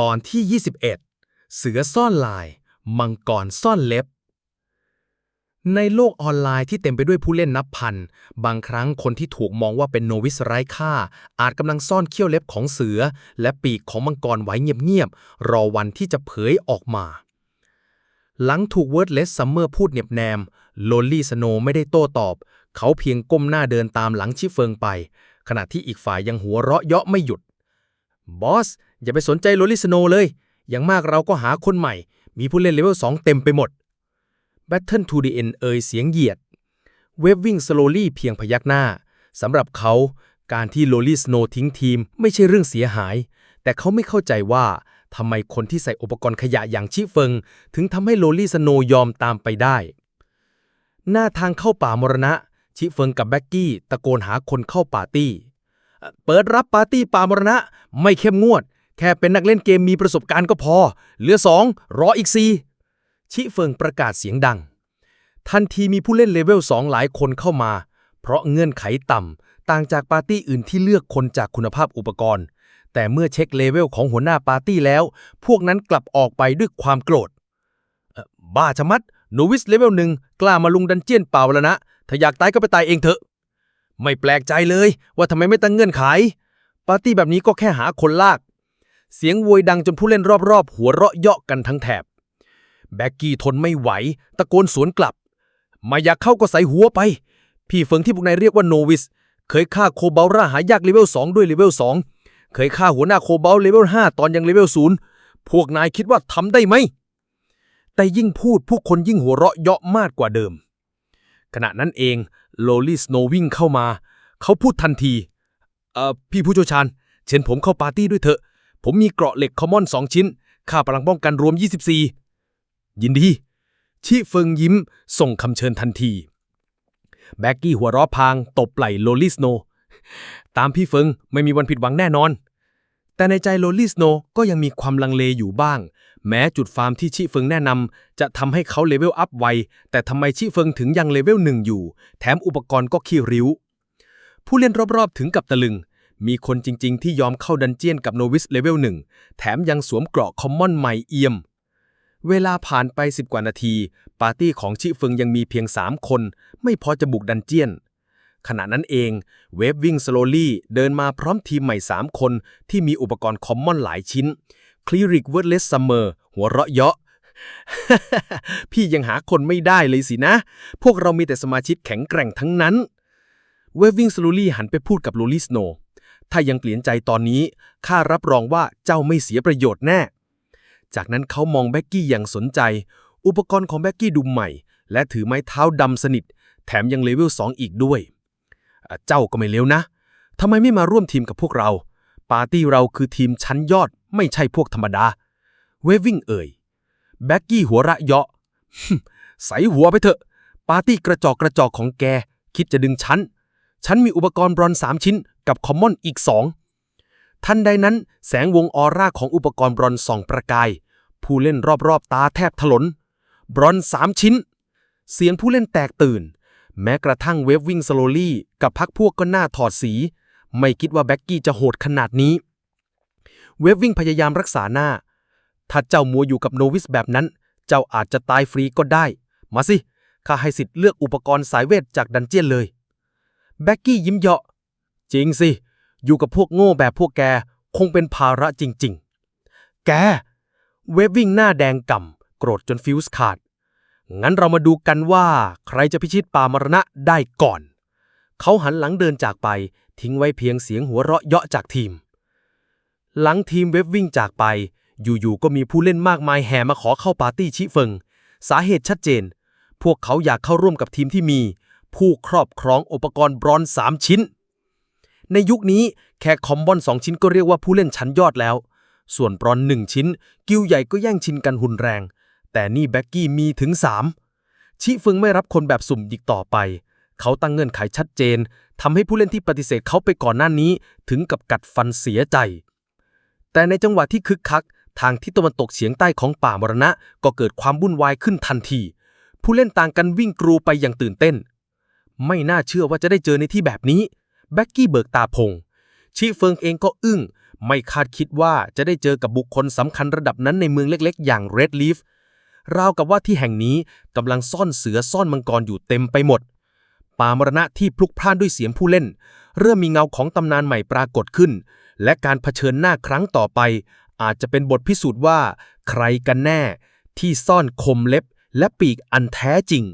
ตอนที่ 21 เสือซ่อนลาย มังกรซ่อนเล็บ ในโลกออนไลน์ที่เต็มไปด้วยผู้เล่นนับพัน บางครั้งคนที่ถูกมองว่าเป็นโนวิสไร้ค่า อาจกำลังซ่อนเขี้ยวเล็บของเสือ และปีกของมังกรไว้เงียบๆ รอวันที่จะเผยออกมา หลังถูกเวิร์ดเลสซัมเมอร์พูดเหน็บแนมโลลลี่สโนไม่ได้โต้ตอบ เขาเพียงก้มหน้าเดินตามหลังชิเฟิงไป ขณะที่อีกฝ่ายยังหัวเราะเยาะไม่หยุด บอส อย่าไปสนใจโลลิสโนเลย อย่างมากเราก็หาคนใหม่ มีผู้เล่นเลเวล2เต็มไปหมด Battle to the End เอ่ยเสียงเหยียด เวฟวิ่งสโลลี่เพียงพยักหน้าสำหรับเขาการที่โลลี่สโนทิ้งทีมไม่ใช่เรื่องเสียหาย แต่เขาไม่เข้าใจว่าทำไมคนที่ใส่อุปกรณ์ขยะอย่างชิเฟิง ถึงทำให้โลลี่สโนยอมตามไปได้ หน้าทางเข้าป่ามรณะ ชิเฟิงกับแบ็กกี้ตะโกนหาคนเข้าปาร์ตี้ เปิดรับปาร์ตี้ป่ามรณะ ไม่เข้มงวด แค่เป็นนักเล่นเกมมีประสบการณ์ก็พอ เหลือสองรออีกสี่ชิเฟิงประกาศเสียงดัง ทันทีมีผู้เล่นเลเวล 2 หลายคนเข้ามา เพราะเงื่อนไขต่ำ ต่างจากปาร์ตี้อื่นที่เลือกคนจากคุณภาพอุปกรณ์ แต่เมื่อเช็คเลเวลของหัวหน้าปาร์ตี้แล้ว พวกนั้นกลับออกไปด้วยความโกรธ บ้าชะมัดโนวิสเลเวลหนึ่งกล้ามาลุงดันเจียนเปล่าแล้วนะ ถ้าอยากตายก็ไปตายเองเถอะ ไม่แปลกใจเลยว่าทำไมไม่ตั้งเงื่อนไข ปาร์ตี้แบบนี้ก็แค่หาคนลาก เสียงโวยดังจนผู้เล่นรอบๆ หัวเราะเยาะกันทั้งแถบ แบ็กกี้ทนไม่ไหว ตะโกนสวนกลับ มาอยากเข้าก็ใส่หัวไป พี่เฟิงที่พวกนายเรียกว่าโนวิส เคยฆ่าโคเบลร่าหายากเลเวล2ด้วยเลเวล2 เคยฆ่าหัวหน้าโคเบลเลเวล5ตอนยังเลเวล0พวกนายคิดว่าทำได้ไหม แต่ยิ่งพูดผู้คนยิ่งหัวเราะเยาะมากกว่าเดิม ขณะนั้นเองโลลี่สโนวิ่งเข้ามา เขาพูดทันที เอ่อพี่ผู้เชี่ยวชาญเชิญผมเข้าปาร์ตี้ด้วยเถอะ ผมมีเกราะเหล็กคอมมอน 2 ชิ้น ค่าพลังป้องกันรวม 24 ยินดี ชิเฟิงยิ้ม ส่งคำเชิญทันที แบ็กกี้หัวเราะพางตบไหล่โลลี่สโน ตามพี่เฟิงไม่มีวันผิดหวังแน่นอน แต่ในใจโลลี่สโนก็ยังมีความลังเลอยู่บ้าง แม้จุดฟาร์มที่ชิเฟิงแนะนำจะทำให้เขาเลเวลอัพไว แต่ทำไมชิเฟิงถึงยังเลเวลหนึ่งอยู่ แถมอุปกรณ์ก็ขี้ริ้ว ผู้เล่นรอบๆถึงกับตะลึง มีคนจริง ๆ ที่ยอมเข้าดันเจียนกับโนวิสเลเวลหนึ่งแถมยังสวมเกราะคอมมอนใหม่เอี่ยม เวลาผ่านไปสิบกว่านาที ปาร์ตี้ของชิเฟิงยังมีเพียง3คน ไม่พอจะบุกดันเจียน ขณะนั้นเอง เวฟวิ่งสโลลี่เดินมาพร้อมทีมใหม่3คน ที่มีอุปกรณ์คอมมอนหลายชิ้นคลีริกเวิร์ดเลสซัมเมอร์หัวเราะเยาะพี่ยังหาคนไม่ได้เลยสินะ พวกเรามีแต่สมาชิกแข็งแกร่งทั้งนั้น เวฟวิ่งสโลลี่หันไปพูดกับลูลี่สโน ถ้ายังเปลี่ยนใจตอนนี้ข้ารับรองว่าเจ้าไม่เสียประโยชน์แน่ จากนั้นเขามองแบ็กกี้อย่างสนใจ อุปกรณ์ของแบ็กกี้ดูใหม่ และถือไม้เท้าดำสนิท แถมยังเลเวล2อีกด้วย เจ้าก็ไม่เลวนะทำไมไม่มาร่วมทีมกับพวกเรา ปาร์ตี้เราคือทีมชั้นยอดไม่ใช่พวกธรรมดา เววิ่งเอ่ย แบ็กกี้หัวระเยาะใส่หัวไปเถอะ ปาร์ตี้กระจอกกระจอกของแก คิดจะดึงฉัน ฉันมีอุปกรณ์บรอนสามชิ้น กับคอมมอนอีกสองทันใดนั้นแสงวงออร่าของอุปกรณ์บรอนส่องประกาย ผู้เล่นรอบๆ ตาแทบถลน บรอนสามชิ้น เสียงผู้เล่นแตกตื่น แม้กระทั่งเวฟวิ่งสโลลี่กับพักพวกก็หน้าถอดสี ไม่คิดว่าแบ็กกี้จะโหดขนาดนี้ เวฟวิ่งพยายามรักษาหน้า ถ้าเจ้ามัวอยู่กับโนวิสแบบนั้น เจ้าอาจจะตายฟรีก็ได้ มาสิข้าให้สิทธิ์เลือกอุปกรณ์สายเวทจากดันเจียนเลย แบ็กกี้ยิ้มเยาะ จริงสิ อยู่กับพวกโง่แบบพวกแก คงเป็นภาระจริง ๆ แก เวฟวิ่งหน้าแดงก่ำโกรธจนฟิวส์ขาด งั้นเรามาดูกันว่า ใครจะพิชิตป่ามรณะได้ก่อน เขาหันหลังเดินจากไป ทิ้งไว้เพียงเสียงหัวเราะเยาะจากทีม หลังทีมเว็บวิ่งจากไป อยู่ๆก็มีผู้เล่นมากมายแห่มาขอเข้าปาร์ตี้ชิเฟิง สาเหตุชัดเจน พวกเขาอยากเข้าร่วมกับทีมที่มี ผู้ครอบครองอุปกรณ์บรอนซ์สามชิ้น ในยุคนี้แค่คอมบอนสองชิ้นก็เรียกว่าผู้เล่นชั้นยอดแล้ว ส่วนบรอนหนึ่งชิ้น กิวใหญ่ก็แย่งชินกันหุนแรง แต่นี่แบ็กกี้มีถึง 3 ชิฟึงไม่รับคนแบบสุ่มอีกต่อไป เขาตั้งเงื่อนไขชัดเจนทำให้ผู้เล่นที่ปฏิเสธเขาไปก่อนหน้านี้ถึงกับกัดฟันเสียใจ แต่ในจังหวะที่คึกคัก ทางทิศตะวันตกเฉียงใต้ของป่ามรณะก็เกิดความวุ่นวายขึ้นทันที ผู้เล่นต่างกันวิ่งกรูไปอย่างตื่นเต้น ไม่น่าเชื่อว่าจะได้เจอในที่แบบนี้ แบ็กกี้เบิกตาพงชีเฟิงเองก็อึ้ง ไม่คาดคิดว่าจะได้เจอกับบุคคลสำคัญระดับนั้นในเมืองเล็กๆ อย่าง Red Leaf ราวกับว่าที่แห่งนี้กำลังซ่อนเสือซ่อนมังกรอยู่เต็มไปหมด ป่ามรณะที่พลุกพล่านด้วยเสียงผู้เล่น เริ่มมีเงาของตำนานใหม่ปรากฏขึ้น และการเผชิญหน้าครั้งต่อไป อาจจะเป็นบทพิสูจน์ว่า ใครกันแน่ ที่ซ่อนคมเล็บและปีกอันแท้จริง